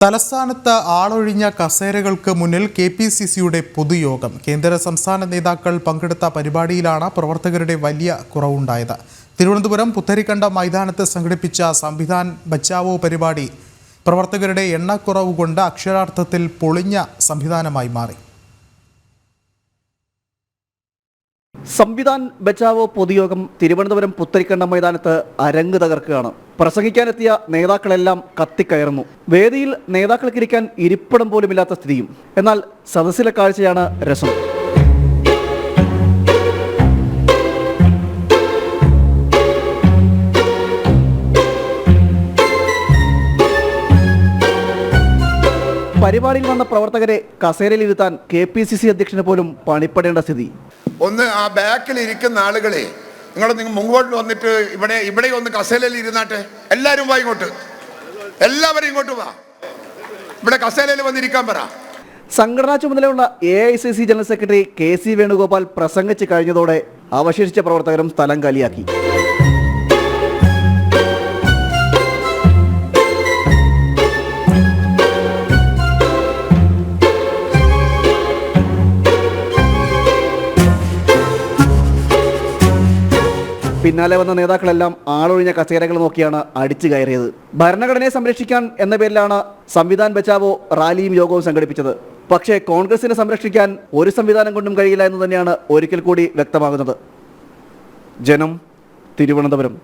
തലസ്ഥാനത്ത് ആളൊഴിഞ്ഞ കസേരകൾക്ക് മുന്നിൽ കെ പി സി സിയുടെ പൊതുയോഗം. കേന്ദ്ര സംസ്ഥാന നേതാക്കൾ പങ്കെടുത്ത പരിപാടിയിലാണ് പ്രവർത്തകരുടെ വലിയ കുറവുണ്ടായത്. തിരുവനന്തപുരം പുത്തരിക്കണ്ട മൈതാനത്ത് സംഘടിപ്പിച്ച സംവിധാൻ ബച്ചാവോ പരിപാടി പ്രവർത്തകരുടെ എണ്ണക്കുറവ് കൊണ്ട് അക്ഷരാർത്ഥത്തിൽ പൊളിഞ്ഞ സംവിധാനമായി മാറി. സംവിധാൻ ബച്ചാവോ പൊതുയോഗം തിരുവനന്തപുരം പുത്തരിക്കണ്ട മൈതാനത്ത് അരങ്ങ് തകർക്കുകയാണ്. പ്രസംഗിക്കാനെത്തിയ നേതാക്കളെല്ലാം കത്തിക്കയറുന്നു. വേദിയിൽ നേതാക്കൾക്കിരിക്കാൻ ഇരിപ്പിടം പോലുമില്ലാത്ത സ്ഥിതിയും. എന്നാൽ സദസ്സിലെ കാഴ്ചയാണ് രസം. പരിപാടിയിൽ വന്ന പ്രവർത്തകരെ കസേരയിലിരുത്താൻ കെ പി സി സി അധ്യക്ഷന് പോലും പണിപ്പെടേണ്ട സ്ഥിതി. ഒന്ന് ആ ബാക്കിൽ ഇരിക്കുന്ന ആളുകളെ നിങ്ങൾ നിങ്ങൾ മുമ്പോട്ട് വന്നിട്ട് ഇവിടെ ഇവിടെ ഒന്ന് കസേലയിൽ ഇരുന്നാട്ടെ. എല്ലാവരും വാ ഇങ്ങോട്ട്. എല്ലാവരും ഇങ്ങോട്ട് വാ. ഇവിടെ കസേലയിൽ വന്നിരിക്കാൻ പറ. സംഘടനാ ചുമതലയുള്ള A I C C general secretary K C Venugopal പ്രസംഗിച്ച് കഴിഞ്ഞതോടെ അവശേഷിച്ച പ്രവർത്തകരും സ്ഥലം കാലിയാക്കി. പിന്നാലെ വന്ന നേതാക്കളെല്ലാം ആളൊഴിഞ്ഞ കസേരകൾ നോക്കിയാണ് അടിച്ചു കയറിയത്. ഭരണഘടനയെ സംരക്ഷിക്കാൻ എന്ന പേരിലാണ് സംവിധാൻ ബച്ചാവോ റാലിയും യോഗവും സംഘടിപ്പിച്ചത്. പക്ഷേ കോൺഗ്രസിനെ സംരക്ഷിക്കാൻ ഒരു സംവിധാനം കൊണ്ടും കഴിയില്ല എന്ന് തന്നെയാണ് ഒരിക്കൽ കൂടി വ്യക്തമാകുന്നത്. ജനം തിരുവനന്തപുരം.